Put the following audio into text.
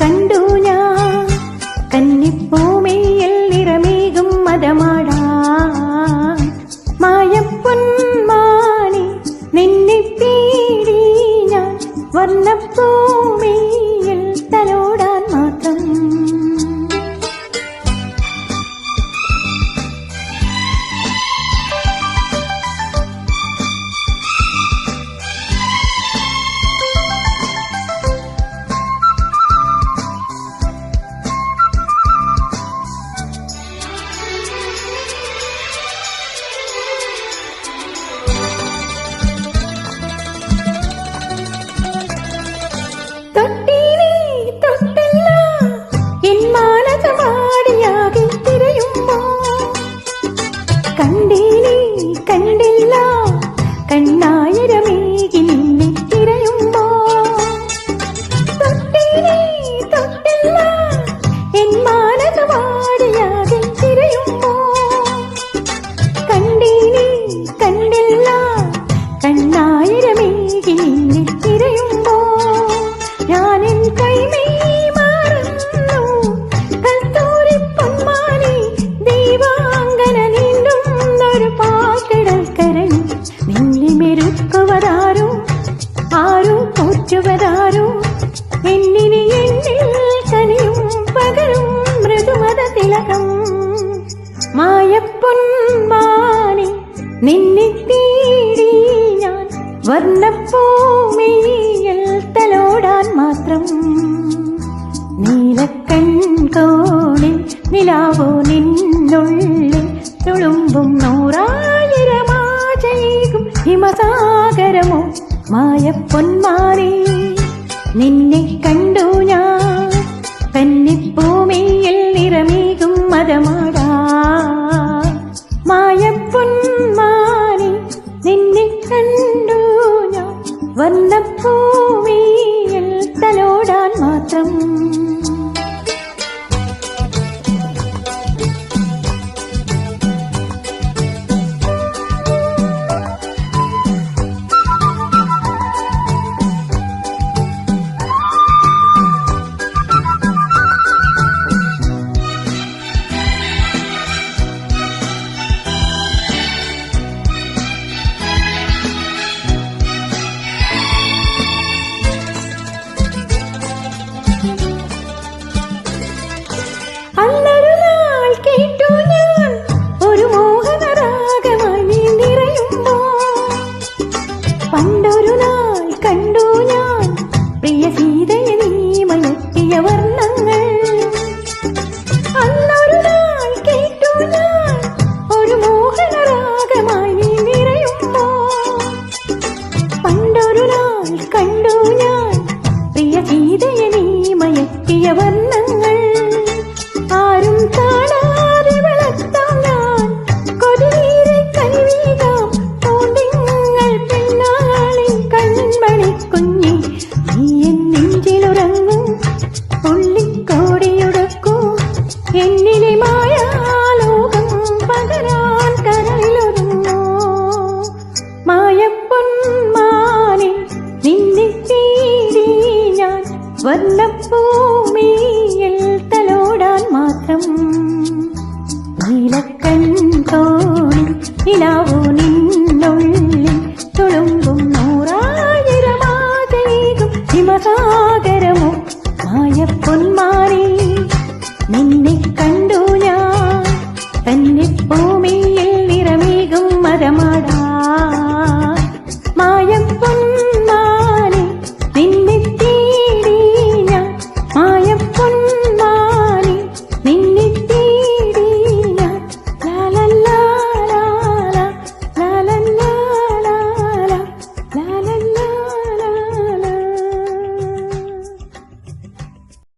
കണ്ടു ഞാൻ. കന്നിപ്പൂമയിൽ പോറ്റുവതാരോ എന്നിനി എന്നിൽ കനിയും പകരും മൃദുമത തിലകം. മായപ്പൊന്മാനെ നിന്നെ തേടി ഞാൻ വർണഭൂമിയിൽ തലോടാൻ മാത്രം. നീലക്കൺകോണിൽ നിലാവോ നിന്നുള്ളിൽ തുളുമ്പും മായപ്പൊന്മാനെ നിന്നെ കണ്ടു ഞാൻ പണ്ടൊരു നാൾ കണ്ടു ഞാൻ. പ്രിയ സീതയെ നീ മയക്കിയ വർണങ്ങൾ. അന്നൊരു നാൾ കേട്ടു ഞാൻ. ഒരു മോഹനരാഗമായി നിറയുമ്പോ പണ്ടൊരു നാൾ കണ്ടു ഞാൻ. പ്രിയ സീതയെ നീ മയക്കിയ വല്ലപ്പൂമിയിൽ തലോടാൻ മാത്രം നീലക്കൺ തോണി ഇലാവൂ നിന്നുള്ളിൽ തുളുമ്പും നൂറായിരമാതേകും ഹിമസാഗരമോ? ആയ പൊന്മാരി നിൻ